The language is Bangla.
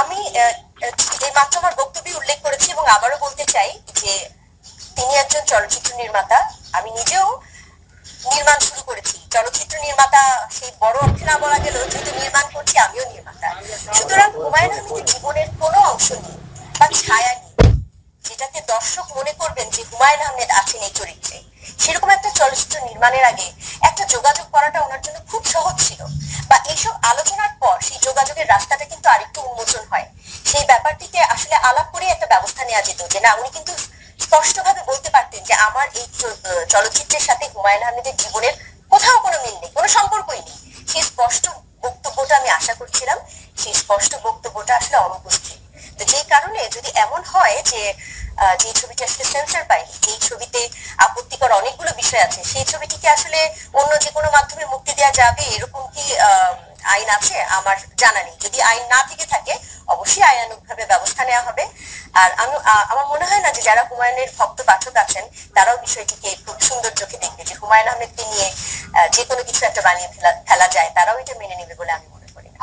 আমি এই মাত্র আমার বক্তব্যে উল্লেখ করেছি এবং আবারও বলতে চাই যে তিনি একজন চলচ্চিত্র নির্মাতা। আমি নিজেও নির্মাণ শুরু করেছি। চলচ্চিত্র নির্মাতা, সেই বড় অর্থে না বলা গেলেও যেহেতু নির্মাণ করছি, আমিও নির্মাতা। সুতরাং হুমায়ুন আহমেদের জীবনের কোনো অংশ নেই বা ছায়া নেই। যেটাকে দর্শক মনে করবেন যে হুমায়ুন আহমেদ আছেন এই চরিত্রে। সেরকম একটা চলচ্চিত্র নির্মাণের আগে একটা যোগাযোগ করাটা ওনার জন্য খুব সহজ ছিল। বা এইসব আলোচনার উন্মোচন হয়। সেই ব্যাপারটিতে আসলে আলাপ করে একটা ব্যবস্থা নেওয়া যেত যে না উনি কিন্তু স্পষ্টভাবে বলতে পারতেন যে আমার এই চলচ্চিত্রের সাথে হুমায়ুন আহমেদের জীবনের কোথাও কোনো মিল নেই কোনো সম্পর্কই নেই। সেই স্পষ্ট বক্তব্যটা আমি আশা করছিলাম। সেই স্পষ্ট বক্তব্যটা আসলে অনুপস্থিত। তো যেই কারণে যদি এমন হয় যে যে ছবিটি আসলে সেন্সার পায়নি যেই ছবিতে আপত্তিকর অনেকগুলো বিষয় আছে সেই ছবিটিকে আসলে অন্য যে কোনো মাধ্যমে মুক্তি দেওয়া যাবে এরকম কি আহ, আইন আছে, আমার জানা নেই। যদি আইন না থেকে থাকে, অবশ্যই আইনানুগভাবে ব্যবস্থা নেওয়া হবে। আর আমি আমার মনে হয় না যে যারা হুমায়ুনের ভক্ত পাঠক আছেন, তারাও বিষয়টিকে খুব সুন্দর চোখে দেখবে যে হুমায়ুন আহমেদকে নিয়ে যে কোনো কিছু একটা বানিয়ে ফেলা ফেলা যায়, তারাও এটা মেনে নেবে বলে আমি মনে করি না।